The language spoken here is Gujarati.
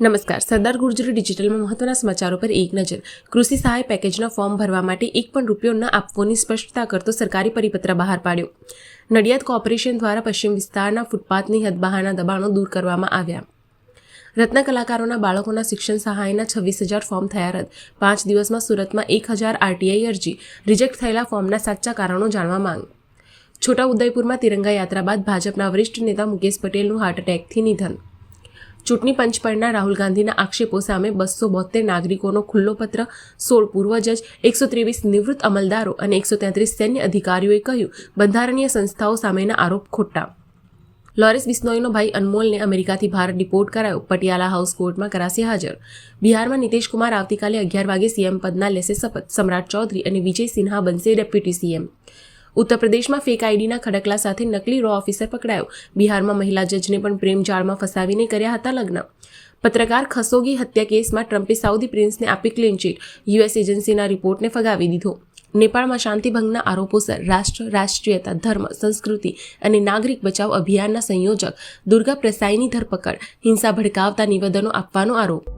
નમસ્કાર. સરદાર ગુર્જરી ડિજિટલમાં મહત્વના સમાચારો પર એક નજર. કૃષિ સહાય પેકેજના ફોર્મ ભરવા માટે એક પણ રૂપિયો ન આપવાની સ્પષ્ટતા કરતો સરકારી પરિપત્ર બહાર પાડ્યો. નડિયાદ કોર્પોરેશન દ્વારા પશ્ચિમ વિસ્તારના ફૂટપાથની હદ બહારના દબાણો દૂર કરવામાં આવ્યા. રત્ન કલાકારોના બાળકોના શિક્ષણ સહાયના છવ્વીસ હજાર ફોર્મ થયા રદ. પાંચ દિવસમાં સુરતમાં એક હજાર આરટીઆઈ અરજી. રિજેક્ટ થયેલા ફોર્મના સાચા કારણો જાણવા માંગ. છોટા ઉદયપુરમાં તિરંગા યાત્રા બાદ ભાજપના વરિષ્ઠ નેતા મુકેશ પટેલનું હાર્ટ એટેકથી નિધન. ચૂંટણી પંચ પરના રાહુલ ગાંધીના આક્ષેપો સામે બસો બોતેર નાગરિકોનો ખુલ્લો પત્ર, સોળ પૂર્વ જજ, એકસો ત્રેવીસ નિવૃત્ત અમલદારો અને એકસો તેત્રીસ સૈન્ય અધિકારીઓએ કહ્યું, બંધારણીય સંસ્થાઓ સામેના આરોપ ખોટા. લોરેન્સ બિસ્નોઈનો ભાઈ અનમોલને અમેરિકાથી ભારત ડિપોર્ટ કરાયો, પટિયાલા હાઉસ કોર્ટમાં કરાશે હાજર. બિહારમાં નીતિશ કુમાર આવતીકાલે અગિયાર વાગે સીએમ પદના લેશે શપથ, સમ્રાટ ચૌધરી અને વિજય સિન્હા બનશે ડેપ્યુટી સીએમ. ઉત્તર પ્રદેશમાં ફેક આઈડીના ખડકલા સાથે નકલી રો ઓફિસર પકડાયો. બિહારમાં મહિલા જજને પણ પ્રેમ જાળમાં ફસાવીને કર્યા હતા લગ્ન. પત્રકાર ખસોગી હત્યા કેસમાં ટ્રમ્પે સાઉદી પ્રિન્સને આપી ક્લીન ચીટ યુએસ એજન્સીના રિપોર્ટને ફગાવી દીધો. નેપાળમાં શાંતિભંગના આરોપોસર રાષ્ટ્ર, રાષ્ટ્રીયતા, ધર્મ, સંસ્કૃતિ અને નાગરિક બચાવ અભિયાનના સંયોજક દુર્ગા પ્રસાઈની ધરપકડ. હિંસા ભડકાવતા નિવેદનો આપવાનો આરોપ.